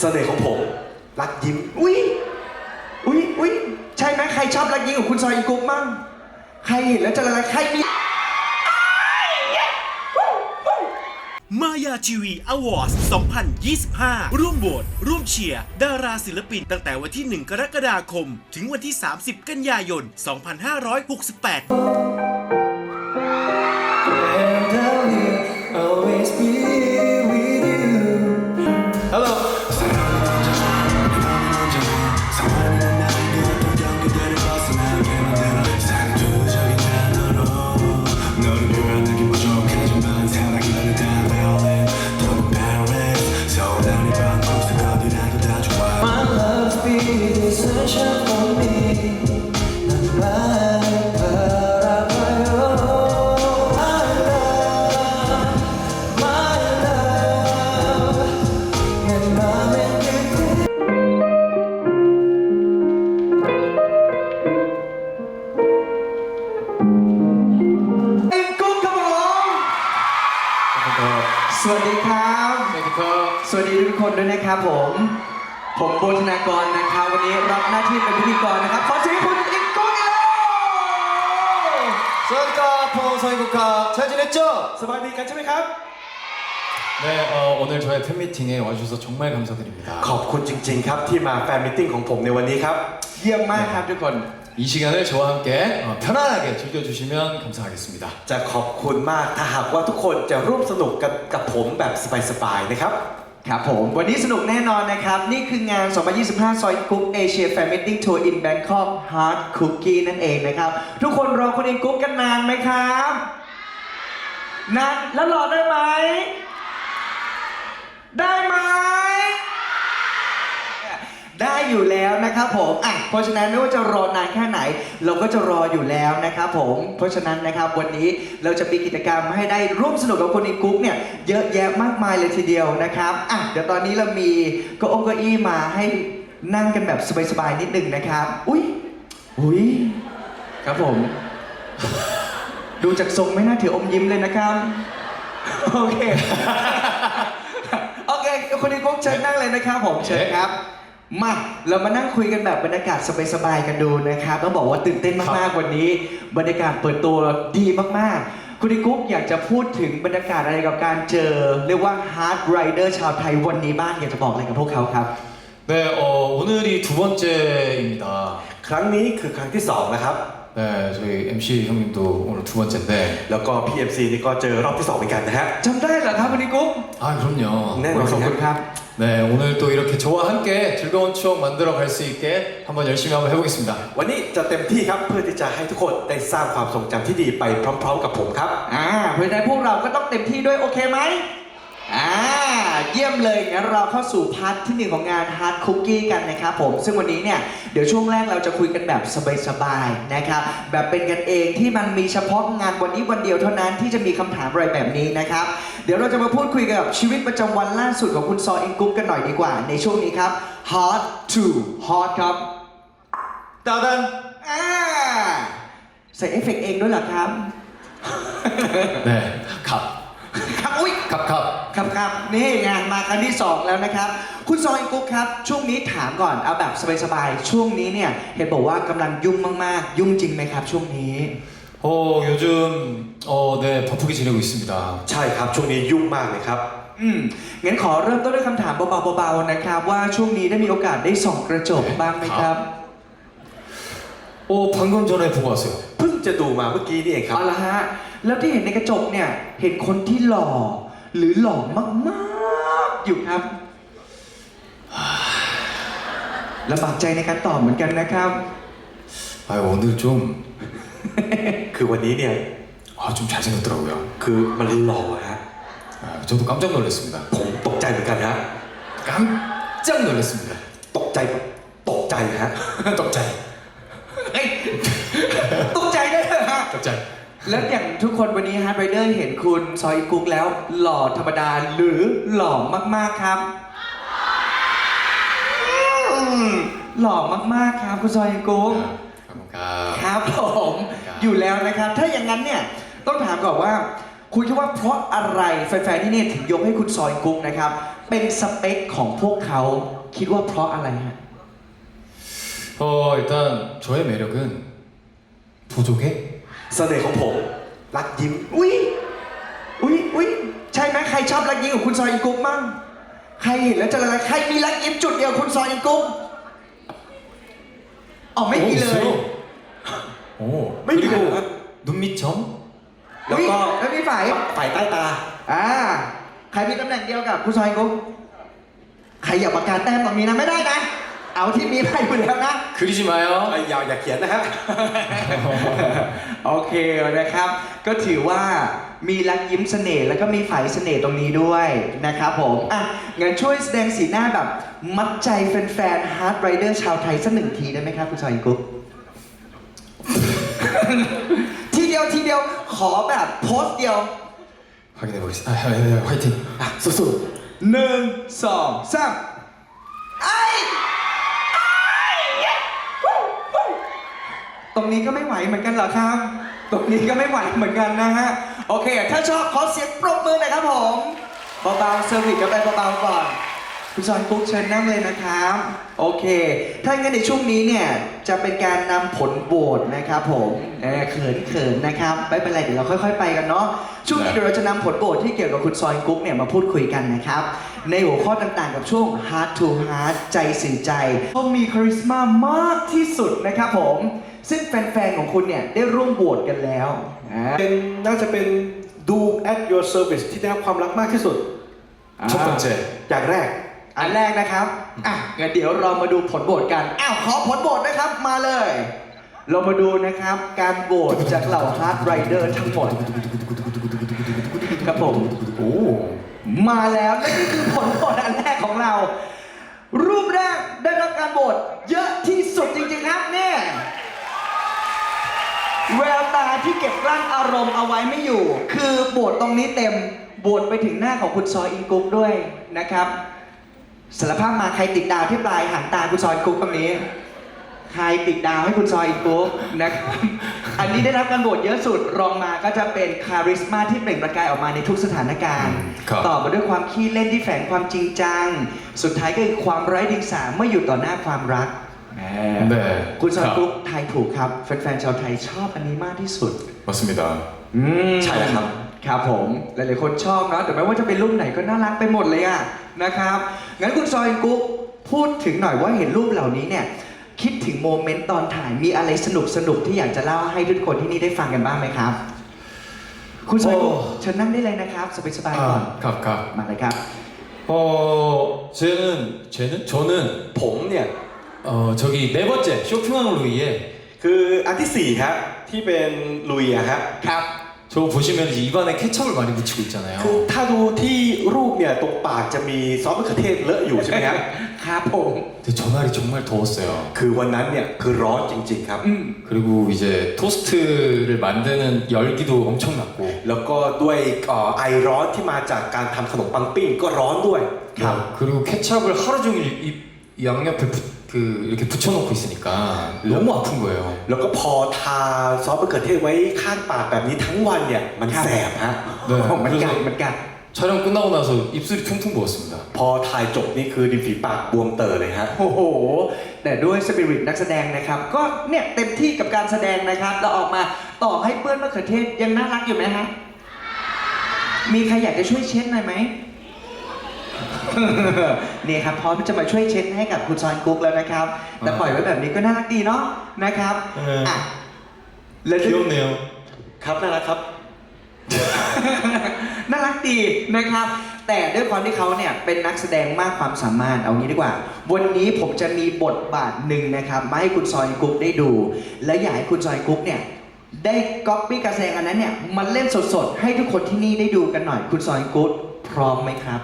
เสน่ห์ของผม รักยิ้ม อุ้ยอุ้ยอุ้ยใช่ไหมใครชอบรักยิ้มของคุณซอยอิงกุ๊กมั่งใครเห็นแล้วจะละลายใครมี มายาทีวีอวอร์ด2025 ร่วมโหวตร่วมเชียร์ ดาราศิลปินตั้งแต่วันที่ 1 กรกฎาคม ถึงวันที่ 30 กันยายน 2568 สวัสดีครับ สวัสดีครับ สวัสดีทุกคนด้วยนะครับผม ผมโบธนากรนะครับ วันนี้รับหน้าที่เป็นพิธีกรนะครับ ขอเสียงคุณอิกโกะอสวัสดีครับผมสวัสดีครับเชิญจิเนจโจสบายดีกันใช่ไหมครับ 네, 어, 오늘 저의 팬미팅에 와주셔서 정말 감사드립니다. ขอบคุณจริง ๆ ครับที่มาแฟนมิทติ้งของผมในวันนี้ครับ เยี่ยมมากครับทุกคน 이 시간을 저와 함께 어, 편안하게 즐겨주시면 감사하겠습니다. จะขอบคุณมากถ้าหากว่าทุกคนจะร่วมสนุกกับกับผมแบบสบายๆนะครับ ครับผม วันนี้สนุกแน่นอนนะครับ นี่คืองาน 2025 ซอยกุ๊กเอเชียแฟมิลี่ทัวร์อินแบงคอกฮาร์ดคุกกี้นั่นเองนะครับ ทุกคนรอคุณอินกุ๊กกันนานไหมครับ นานแล้วรอได้ไหม นะครับผมอะเพราะฉะนั้นไม่ว่าจะรอนานแค่ไหน เราก็จะรออยู่แล้วนะครับผมเพราะฉะนั้นนะครับวันนี้เราจะมีกิจกรรมให้ได้ร่วมสนุกกับคนในกรุ๊ปเนี่ยเยอะแยะมากมายเลยทีเดียวนะครับอะเดี๋ยวตอนนี้เรามีเก็องเก้าอี้มาให้นั่งกันแบบสบายๆนิดนึงนะครับอุ้ยอุ้ยครับผม ดูจากทรงไม่น่าถืออมยิ้มเลยนะครับโอเคโอเคคนในกรุ๊ปเชิญนั่งเลยนะครับผมเชิญครับ มาเรามานั่งคุยกันแบบบรรยากาศสบายๆกันดูนะครับต้องบอกว่าตื่นเต้นมากๆวันนี้ บรรยากาศเปิดตัวดีมากๆ คุณดิกุ๊กอยากจะพูดถึงบรรยากาศอะไรกับการเจอ เรียกว่าฮาร์ดไรเดอร์ชาวไทยวันนี้บ้างอยากจะบอกอะไรกับพวกเขาครับ 네, 어, 오늘이 두 번째입니다. ครั้งนี้คือครั้งที่สองนะครับ 네, 저희 MC 형님도 오늘 두 번째인데, แล้วก็ PMC นี่ก็เจอรอบที่สองเหมือนกันนะฮะ จำได้เหรอครับคุณนิกุ๊ก 아, 그럼요. แน่นอน ขอบคุณครับ 네, 오늘 또 이렇게 저와 함께 즐거운 추억 만들어 갈 수 있게 한번 열심히 한번 해보겠습니다. วันนี้จะเต็มที่ครับเพื่อที่จะให้ทุกคนได้สร้างความทรงจำที่ดีไปพร้อม ๆ กับผมครับ อ่า เพราะฉะนั้นพวกเราก็ต้องเต็มที่ด้วยโอเคไหม อ่าเยี่ยมเลยงั้นเราเข้าสู่พาร์ทที่หนึ่งของงานฮาร์ดคุกกี้กันนะครับผม ซึ่งวันนี้เนี่ยเดี๋ยวช่วงแรกเราจะคุยกันแบบสบายๆนะครับ แบบเป็นกันเองที่มันมีเฉพาะงานวันนี้วันเดียวเท่านั้นที่จะมีคำถามอะไรแบบนี้นะครับ เดี๋ยวเราจะมาพูดคุยกับชีวิตประจำวันล่าสุดของคุณซออิงกุ๊ปกันหน่อยดีกว่า ในช่วงนี้ครับ Hot to Hot ครับ ดาวดัน อ่าใส่เอฟเฟกเองด้วยเหรอครับเนี่ยครั,บ. ครับอุ้ย 갑, 갑. ครับครับนี่ไงมาครั้งที่ 2 แล้วนะครับ คุณซอยกุ๊กครับ ช่วงนี้ถามก่อนเอาแบบสบายๆ ช่วงนี้เนี่ย เห็นบอกว่ากำลังยุ่งมากๆ ยุ่งจริงไหมครับ ช่วงนี้ 어, 요즘, 어, 네, 바쁘게 지내고 있습니다. ใช่ครับ ช่วงนี้ยุ่งมากเลยครับ อืมงั้นขอเริ่มต้นด้วยคำถามเบาๆเบาๆนะครับ ว่าช่วงนี้ได้มีโอกาสได้ส่องกระจกบ้างไหมครับ 어, 방금 전에 보고 왔어요. เพิ่งจะดูมาเมื่อกี้นี่เองครับเอาละฮะ แล้วที่เห็นในกระจกเนี่ย เห็นคนที่หล่อ หรือหล่อมากๆ อยู่ครับลำบากใจในการตอบเหมือนกันนะครับ 아, 오늘 좀, คือวันนี้เนี่ย 아, 좀 잘생겼더라고요. คือมันหล่อฮะ 아, 저도 깜짝 놀랐습니다. ผมตกใจเหมือนกันฮะ 깜짝 놀랐습니다. ตกใจแบบตกใจฮะ 떡잘, ตกใจด้วยเหรฮะตกใจ แล้วอย่างทุกคนวันนี้ฮาร์ดไรเดอร์เห็นคุณซอยกุ๊กแล้ว หล่อธรรมดาหรือหล่อมากๆครับอืมหล่อมากๆครับ คุณซอยกุ๊ก ขอบคุณครับ ครับผมอยู่แล้วนะครับ ถ้าอย่างนั้นเนี่ยต้องถามก่อนว่า คุณคิดว่าเพราะอะไรแฟนๆที่นี่ถึงยกให้คุณซอยกุ๊กนะครับ เป็นสเปคของพวกเขาคิดว่าเพราะอะไรฮะ 어 일단 저의 매력은 부족해? เสน่ห์ของผมรักยิ้ม อุ้ยอุ้ยอุ้ยใช่ไหมใครชอบรักยิ้มของคุณซอยกุ๊กมั่งใครเห็นแล้วจะละลายใครมีรักยิ้มจุดเดียวคุณซอยกุ๊กอ๋อไม่มีเลย 오, 왜 그리고 이래요? 눈밑점? แล้วก็ อุ๊ยแล้วมีฝ่าย ฝ่ายใต้ตา อ่า ใครมีตำแหน่งเดียวกับคุณซอยกุ๊กใครอยากประกาศแต้มตรงนี้นะไม่ได้นะ เอาที่มีให้อยู่แล้วนะ 그리지 마요. อย่าอย่าเขียนนะฮะ โอเคนะครับ ก็ถือว่ามีรักยิ้มเสน่ห์แล้วก็มีฝ่ายเสน่ห์ตรงนี้ด้วยนะครับผม อ่ะงั้นช่วยแสดงสีหน้าแบบ มัดใจแฟนๆฮาร์ดไรเดอร์ชาวไทยสักหนึ่งทีได้ไหมครับคุณซอยกุ๊ก ทีเดียวทีเดียวขอแบบโพสต์เดียว 확인해 보겠습니다. 아, 아, 아, 화이팅. สุดๆหนึ่งสองสามไอ้ ตรงนี้ก็ไม่ไหวเหมือนกันเหรอครับ ตรงนี้ก็ไม่ไหวเหมือนกันนะฮะ โอเค ถ้าชอบขอเสียงปรบมือหน่อยครับผมเบาๆเซอร์วิสกันไปเบาๆก่อนคุณซอนกุ๊กเชิญนั่งเลยนะครับ โอเค ถ้าอย่างนั้นในช่วงนี้เนี่ยจะเป็นการนำผลโหวตนะครับผมเออเขินเขินๆนะครับไม่เป็นไรเดี๋ยวเราค่อย ๆ ไปกันเนาะช่วงนี้เดี๋ยวเราจะนำผลโหวตที่เกี่ยวกับคุณซอยกุ๊กเนี่ยมาพูดคุยกันนะครับ ในหัวข้อต่างๆ กับช่วง heart to heart ใจสื่อใจต้องมีคาริสมามากที่สุดนะครับผม ซึ่งแฟนๆของคุณเนี่ยได้ร่วมโหวตกันแล้วอ่า เป็นน่าจะเป็นดู at your service ที่ได้รับความรักมากที่สุด 첫 번째. อย่างแรก อันแรกนะครับ อ่ะงั้นเดี๋ยวเรามาดูผลโหวตกัน อ้าว ขอผลโหวตนะครับ มาเลย เรามาดูนะครับ การโหวตจากเหล่าฮาร์ดไรเดอร์ทั้งหมด ครับผม 오. มาแล้วและนี่คือผลโหวตอันแรกของเรา รูปแรกได้รับการโหวตเยอะที่สุดจริงๆครับเนี่ย แววตาที่เก็บกลั้นอารมณ์เอาไว้ไม่อยู่ คือโหวตตรงนี้เต็มโหวตไปถึงหน้าของคุณซอยอิงกุ๊กด้วยนะครับสารภาพมาใครติดดาวที่ปลายหางตาคุณซอยอิงกุ๊กตรงนี้ ใครติดดาวให้คุณซอยอิงกุ๊กนะครับ อันนี้ได้รับการโหวตเยอะสุดรองมาก็จะเป็นคาริสมาที่เปล่งประกายออกมาในทุกสถานการณ์ ครับ ต่อมาด้วยความขี้เล่นที่แฝงความจริงจัง สุดท้ายก็คือความไร้เดียงสาเมื่ออยู่ต่อหน้าความรัก 네. คุณซอย 자, กุ๊กทายถูกครับ แฟนๆชาวไทยชอบอันนี้มากที่สุด 맞습니다. อืม ใช่แล้วครับ ครับผม หลายๆคนชอบเนอะแต่ไม่ว่าจะเป็นรูปไหนก็น่ารักไปหมดเลยอะนะครับ งั้นคุณซอยกุ๊กพูดถึงหน่อยว่าเห็นรูปเหล่านี้เนี่ย คิดถึงโมเมนต์ตอนถ่ายมีอะไรสนุกสนุกๆที่อยากจะเล่าให้ทุกคนที่นี่ได้ฟังกันบ้างไหมครับ คุณซอยกุ๊ก โอ้ เชิญนั่งได้เลยนะครับสบายๆก่อน 아, 갑, 갑. มาเลยครับ 어, 쟤는, 쟤는, 저는, ผมเนี่ย 어, 저기 네 번째, 쇼핑왕 루이에 คืออันที่สี่ครับที่เป็นลุยอะฮะ ครับ 저거 보시면 이제 입안에 케첩을 많이 묻히고 있잖아요. คือถ้าดูที่รูปเนี่ยตรงปากจะมีซอสมะเขือเทศเลอะอยู่ใช่ไหมครับ ครับผม 근데 전날이 정말 더웠어요. คือวันนั้นเนี่ยคือร้อนจริง ๆ ครับ อืม 그리고 이제 토스트를 만드는 열기도 엄청났고 แล้วก็ด้วยเอ่อไอร้อนที่มาจากการทำขนมปังปิ้งก็ร้อนด้วย 네, 그리고 케찹을 하루 종일 이, 이 양옆에 부, 그 이렇게 붙여놓고 있으니까 너무 아픈 거예요. แล้วก็พอทาซอสมะเขือเทศไว้ข้างปากแบบนี้ทั้งวันเนี่ยมัน ครับ แสบฮะ 네, มันกัด 그래서 มันกัด 촬영 끝나고 나서 입술이 퉁퉁 부었습니다. พอถ่ายจบนี่คือริมฝีปากบวมเตอเลยฮะ โอ้โห แต่ด้วยสปิริตนักแสดงนะครับ ก็เนี่ยเต็มที่กับการแสดงนะครับเราออกมาต่อให้เปื้อนมะเขือเทศยังน่ารักอยู่ไหมฮะ มีใครอยากจะช่วยเช็ดหน่อยไหม นี่ครับพร้อมที่จะมาช่วยเช็ดให้กับคุณซอนกุ๊กแล้วนะครับ แต่ปล่อยไว้แบบนี้ก็น่ารักดีเนาะนะครับ เอออ่ อ่ะแล้วด้วย 귀엽네요. ครับน่ารักครับ น่ารักดีนะครับ แต่ด้วยความที่เขาเนี่ยเป็นนักแสดงมากความสามารถเอางี้ดีกว่า วันนี้ผมจะมีบทบาทหนึ่งนะครับมาให้คุณซอยกุ๊กได้ดู และอยากให้คุณซอยกุ๊กเนี่ยได้ก๊อปปี้การแสดงอันนั้นเนี่ยมาเล่นสดๆ ให้ทุกคนที่นี่ได้ดูกันหน่อย คุณซอยกุ๊กพร้อมไหมครับ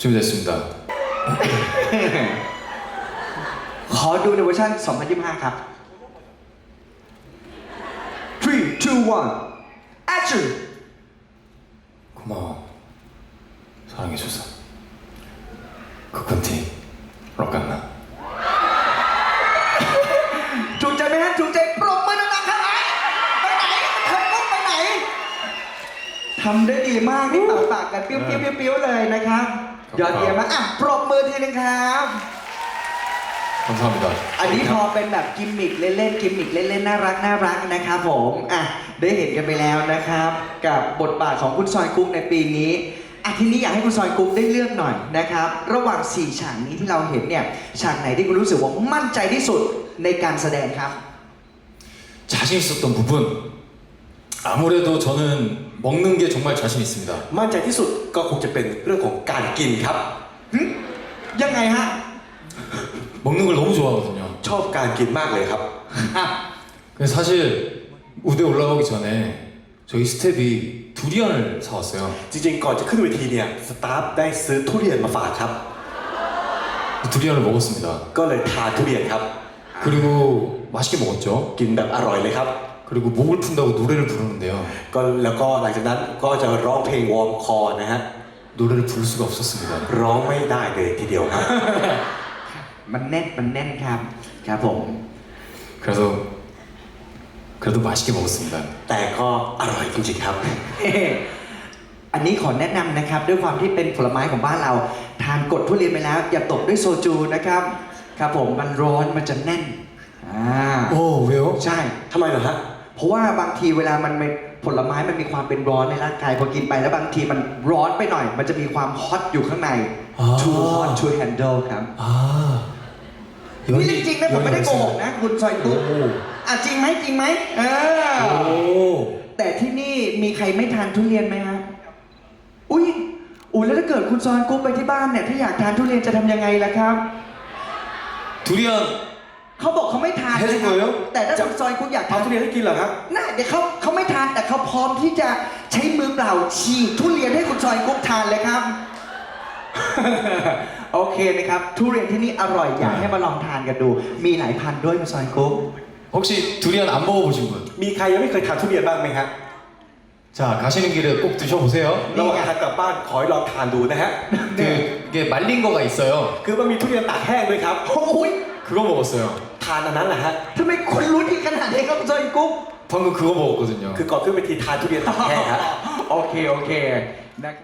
준비됐습니다. ขอดูในเวอร์ชัน2025 ครับ three two one action 고마워. 사랑해줘서. 그 컨티 럭갔나? ถูกใจไหมฮะถูกใจปรบมือดังๆครับไอ้ไปไหนเธอกุ๊กไปไหนทำได้ดี ปิ้วปิ้วปิ้วปิ้วเลยนะครับ ครับ เๆ ยอดเยี่ยมมากอ่ะปรบมือทีนึงครับ 감사합니다. อันนี้พอเป็นแบบกิมมิคเล่นๆกิมมิคเล่นๆน่ารักน่ารักนะครับผมอ่ะได้เห็นกันไปแล้วนะครับ กับบทบาทของคุณซอยกุ๊กในปีนี้อ่ะทีนี้อยากให้คุณซอยกุ๊กได้เลือกหน่อยนะครับ ระหว่าง 4 ฉากนี้ที่เราเห็นเนี่ยฉากไหนที่คุณรู้สึกว่ามั่นใจที่สุดในการแสดงครับ 자신 있었던 부분 아무래도 저는 먹는 게 정말 자신 있습니다. มั่นใจที่สุดก็คงจะเป็นเรื่องของการกินครับ หึยังไงฮะ 먹는 걸 너무 좋아하거든요. ชอบการกินมากเลยครับ อ่ะ 근데 사실 무대 올라가기 전에 저희 스텝이 두리안을 사왔어요. จริงๆ ก่อนจะขึ้นเวทีเนี่ยสตาฟได้ซื้อทุเรียนมาฝากครับ 그 두리안을 먹었습니다. ก็เลยทานทุเรียนครับ 그리고 맛있게 먹었죠. กินแบบอร่อยเลยครับ 그리고 목을 푼다고 노래를 부르는데요. ก็แล้วก็หลังจากนั้นก็จะร้องเพลงวอร์มคอนะฮะ 노래를 부를 수가 없었습니다. ร้องไม่ได้เลยทีเดียวครับ มันแน่นมันแน่นครับครับผม 그래서 그래도 맛있게 먹었습니다. แต่ก็อร่อยจริงๆครับ เอ๊ะอันนี้ขอแนะนำนะครับ ด้วยความที่เป็นผลไม้ของบ้านเรา ทานกดทุเรียนไปแล้ว อย่าตบด้วยโซจูนะครับ ครับผมมันร้อนมันจะแน่นอ่า 어 왜요? ใช่ ทำไมเหรอฮะ เพราะว่าบางทีเวลามันไม่ผลไม้มันมีความเป็นร้อนในร่างกายพอกินไปแล้วบางทีมันร้อนไปหน่อย มันจะมีความฮอตอยู่ข้างใน อ่า too hot to handle ครับ 아 นี่เรื่องจริงนะผมไม่ได้โกหกนะ คุณซอยตุ๊ก 오. อ่ะจริงไหมจริงไหมเออ 오. แต่ที่นี่มีใครไม่ทานทุเรียนไหมฮะ อุ้ยอุ้ยแล้วถ้าเกิดคุณซอยกุ๊กไปที่บ้านเนี่ยถ้าอยากทานทุเรียนจะทำยังไงล่ะครับ 두리안 เขาบอกเขาไม่ทาน ให้ นะครับ เลยเหรอ แต่ถ้าคุณซอยกุ๊กอยาก เอา ทาน ทุเรียนให้กินเหรอครับ น่าเดี๋ยวเขาเขาไม่ทานแต่เขาพร้อมที่จะใช้มือเปล่าฉีกทุเรียนให้คุณซอยกุ๊กทานเลยครับ โอเคนะครับ ทุเรียนที่นี่อร่อยอยากให้มาลองทานกันดู มีหลายพันธุ์ด้วยคุณซอยกุ๊ก 혹시 두리안 안 먹어보신 분? มีใครยังไม่เคยทานทุเรียนบ้างไหมฮะ 자 가시는 길에 꼭 드셔보세요. ระหว่างทางกลับบ้านขอให้ลองทานดูนะฮะ 그 이게 말린 거가 있어요. คือมันมีทุเรียนตากแห้งด้วยครับ โอ้ย 그거 먹었어요. ทานอันนั้นแหละฮะ ทำไมคุณรู้ดีขนาดนี้ครับคุณซอยกุ๊ก 방금 그거 먹었거든요. คือก่อนขึ้นเวทีทานทุเรียนตากแห้งฮะ โอเค โอเคนะครับ